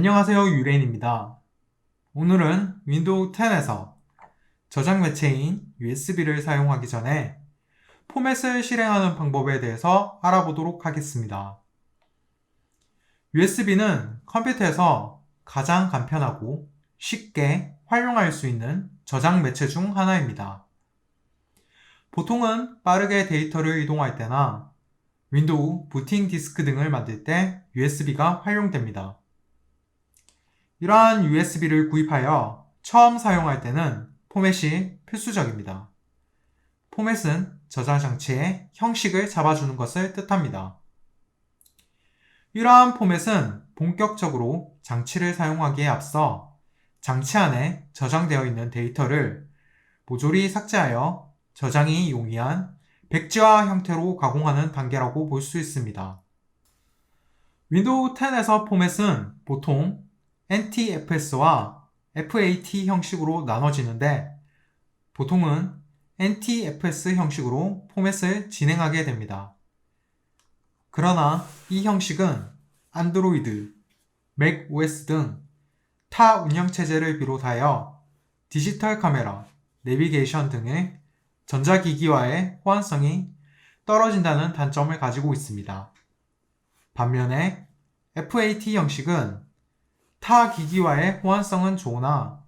안녕하세요 유레인입니다. 오늘은 윈도우 10에서 저장 매체인 USB를 사용하기 전에 포맷을 실행하는 방법에 대해서 알아보도록 하겠습니다. USB는 컴퓨터에서 가장 간편하고 쉽게 활용할 수 있는 저장 매체 중 하나입니다. 보통은 빠르게 데이터를 이동할 때나 윈도우 부팅 디스크 등을 만들 때 USB가 활용됩니다. 이러한 USB를 구입하여 처음 사용할 때는 포맷이 필수적입니다. 포맷은 저장 장치의 형식을 잡아주는 것을 뜻합니다. 이러한 포맷은 본격적으로 장치를 사용하기에 앞서 장치 안에 저장되어 있는 데이터를 모조리 삭제하여 저장이 용이한 백지화 형태로 가공하는 단계라고 볼 수 있습니다. 윈도우 10에서 포맷은 보통 NTFS와 FAT 형식으로 나눠지는데 보통은 NTFS 형식으로 포맷을 진행하게 됩니다. 그러나 이 형식은 안드로이드, 맥 OS 등 타 운영체제를 비롯하여 디지털 카메라, 내비게이션 등의 전자기기와의 호환성이 떨어진다는 단점을 가지고 있습니다. 반면에 FAT 형식은 타 기기와의 호환성은 좋으나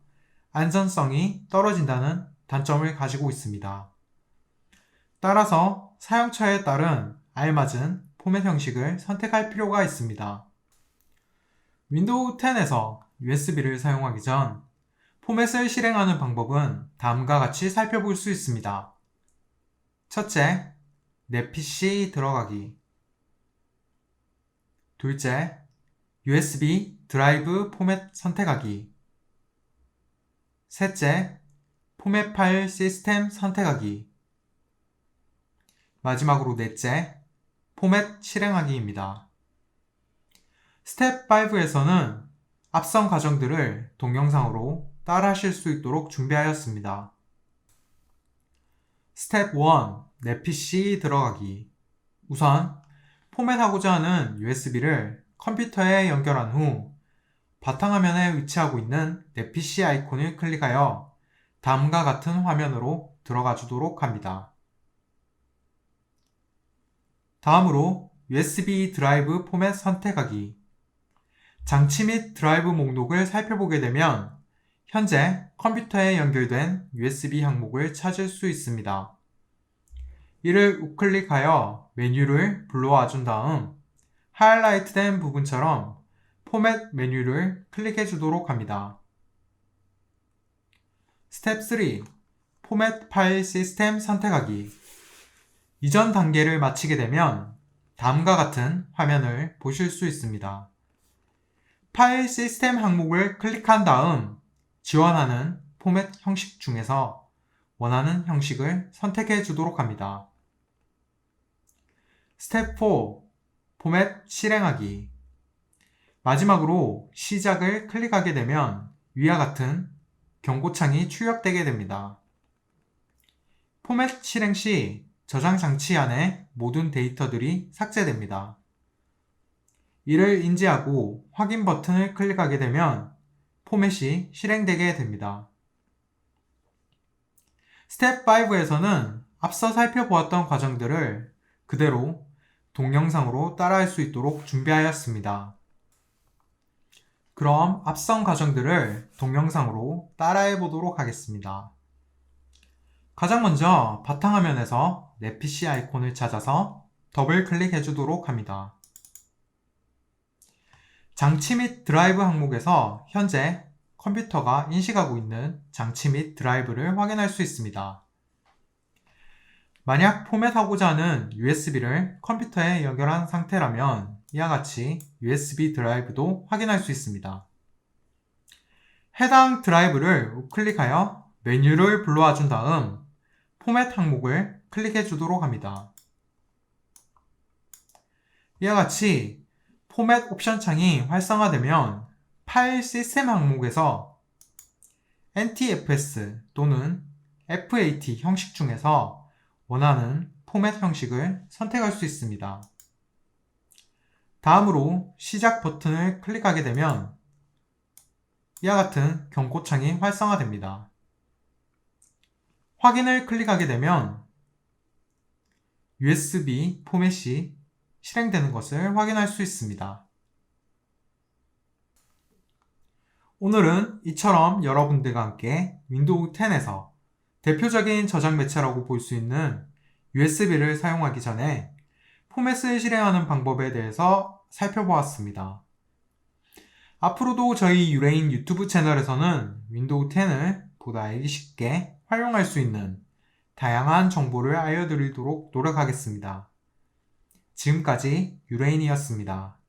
안전성이 떨어진다는 단점을 가지고 있습니다. 따라서 사용처에 따른 알맞은 포맷 형식을 선택할 필요가 있습니다. 윈도우 10에서 USB를 사용하기 전 포맷을 실행하는 방법은 다음과 같이 살펴볼 수 있습니다. 첫째, 내 PC 들어가기. 둘째, USB 드라이브 포맷 선택하기. 셋째, 포맷 파일 시스템 선택하기. 마지막으로 넷째, 포맷 실행하기입니다. 스텝 5에서는 앞선 과정들을 동영상으로 따라 하실 수 있도록 준비하였습니다. 스텝 1. 내 PC 들어가기. 우선 포맷하고자 하는 USB를 컴퓨터에 연결한 후 바탕화면에 위치하고 있는 내 PC 아이콘을 클릭하여 다음과 같은 화면으로 들어가 주도록 합니다. 다음으로 USB 드라이브 포맷 선택하기. 장치 및 드라이브 목록을 살펴보게 되면 현재 컴퓨터에 연결된 USB 항목을 찾을 수 있습니다. 이를 우클릭하여 메뉴를 불러와 준 다음 하이라이트 된 부분처럼 포맷 메뉴를 클릭해 주도록 합니다. 스텝 3. 포맷 파일 시스템 선택하기. 이전 단계를 마치게 되면 다음과 같은 화면을 보실 수 있습니다. 파일 시스템 항목을 클릭한 다음 지원하는 포맷 형식 중에서 원하는 형식을 선택해 주도록 합니다. 스텝 4. 포맷 실행하기. 마지막으로 시작을 클릭하게 되면 위와 같은 경고창이 출력되게 됩니다. 포맷 실행 시 저장 장치 안에 모든 데이터들이 삭제됩니다. 이를 인지하고 확인 버튼을 클릭하게 되면 포맷이 실행되게 됩니다. 스텝 5에서는 앞서 살펴보았던 과정들을 그대로 동영상으로 따라할 수 있도록 준비하였습니다. 그럼 앞선 과정들을 동영상으로 따라해 보도록 하겠습니다. 가장 먼저 바탕화면에서 내 PC 아이콘을 찾아서 더블 클릭해 주도록 합니다. 장치 및 드라이브 항목에서 현재 컴퓨터가 인식하고 있는 장치 및 드라이브를 확인할 수 있습니다. 만약 포맷 하고자 하는 USB를 컴퓨터에 연결한 상태라면 이와 같이 USB 드라이브도 확인할 수 있습니다. 해당 드라이브를 우클릭하여 메뉴를 불러와 준 다음 포맷 항목을 클릭해 주도록 합니다. 이와 같이 포맷 옵션 창이 활성화되면 파일 시스템 항목에서 NTFS 또는 FAT 형식 중에서 원하는 포맷 형식을 선택할 수 있습니다. 다음으로 시작 버튼을 클릭하게 되면 이와 같은 경고창이 활성화됩니다. 확인을 클릭하게 되면 USB 포맷이 실행되는 것을 확인할 수 있습니다. 오늘은 이처럼 여러분들과 함께 윈도우 10에서 대표적인 저장 매체라고 볼 수 있는 USB를 사용하기 전에 포맷을 실행하는 방법에 대해서 살펴보았습니다. 앞으로도 저희 유레인 유튜브 채널에서는 윈도우 10을 보다 알기 쉽게 활용할 수 있는 다양한 정보를 알려드리도록 노력하겠습니다. 지금까지 유레인이었습니다.